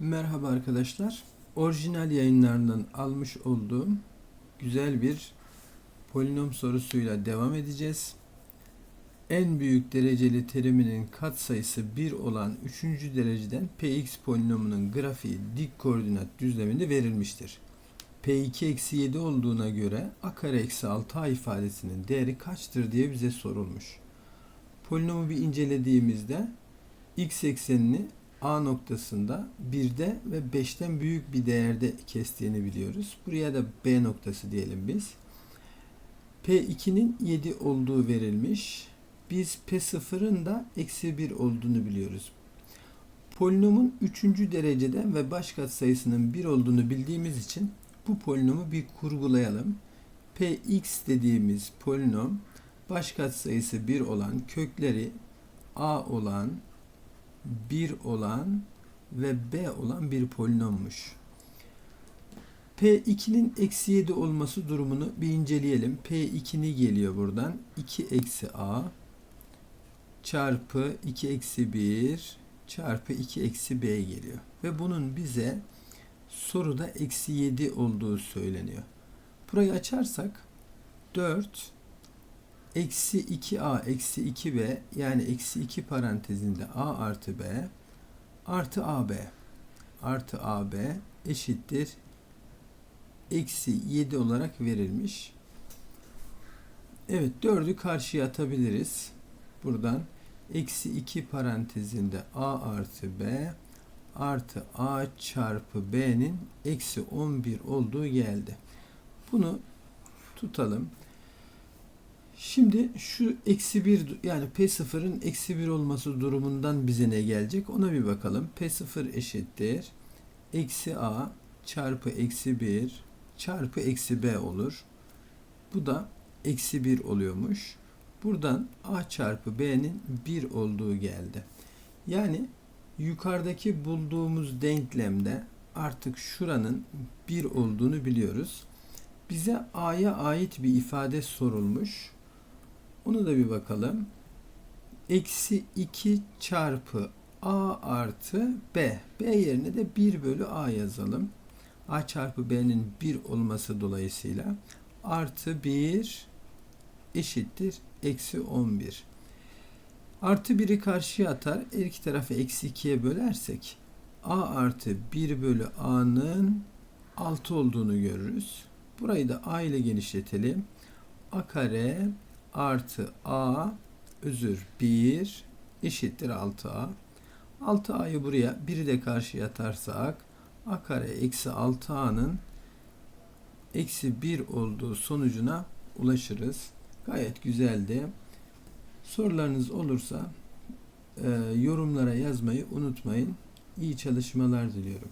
Merhaba arkadaşlar. Orijinal yayınlarından almış olduğum güzel bir polinom sorusuyla devam edeceğiz. En büyük dereceli teriminin katsayısı 1 olan 3. dereceden px polinomunun grafiği dik koordinat düzleminde verilmiştir. p2 eksi 7 olduğuna göre a kare eksi 6a ifadesinin değeri kaçtır diye bize sorulmuş. Polinomu bir incelediğimizde x eksenini A noktasında 1'de ve 5'ten büyük bir değerde kestiğini biliyoruz. Buraya da B noktası diyelim biz. P2'nin 7 olduğu verilmiş. Biz P0'ın da eksi 1 olduğunu biliyoruz. Polinomun 3. dereceden ve baş katsayısının 1 olduğunu bildiğimiz için bu polinomu bir kurgulayalım. Px dediğimiz polinom baş katsayısı 1 olan kökleri a olan 1 olan ve b olan bir polinommuş. P2'nin eksi 7 olması durumunu bir inceleyelim. P2'ni geliyor buradan. 2 eksi a çarpı 2 eksi 1 çarpı 2 eksi b geliyor. Ve bunun bize soruda eksi 7 olduğu söyleniyor. Burayı açarsak 4 eksi 2a eksi 2b yani eksi 2 parantezinde a artı b artı ab artı ab eşittir eksi 7 olarak verilmiş. Evet 4'ü karşıya atabiliriz. Buradan eksi 2 parantezinde a artı b artı a çarpı b'nin eksi 11 olduğu geldi. Bunu tutalım. Şimdi şu eksi 1 yani P0'ın eksi 1 olması durumundan bize ne gelecek ona bir bakalım. P0 eşittir. Eksi A çarpı eksi 1 çarpı eksi B olur. Bu da eksi 1 oluyormuş. Buradan A çarpı B'nin 1 olduğu geldi. Yani yukarıdaki bulduğumuz denklemde artık şuranın 1 olduğunu biliyoruz. Bize A'ya ait bir ifade sorulmuş. Onu da bir bakalım. Eksi 2 çarpı A artı B. B yerine de 1 bölü A yazalım. A çarpı B'nin 1 olması dolayısıyla artı 1 eşittir eksi 11. Artı 1'i karşıya atar. Her iki tarafı eksi 2'ye bölersek A artı 1 bölü A'nın 6 olduğunu görürüz. Burayı da A ile genişletelim. A kare artı a özür 1 eşittir 6a. 6a'yı buraya 1'i de karşıya atarsak a kare eksi 6a'nın eksi 1 olduğu sonucuna ulaşırız. Gayet güzeldi. Sorularınız olursa e, yorumlara yazmayı unutmayın. İyi çalışmalar diliyorum.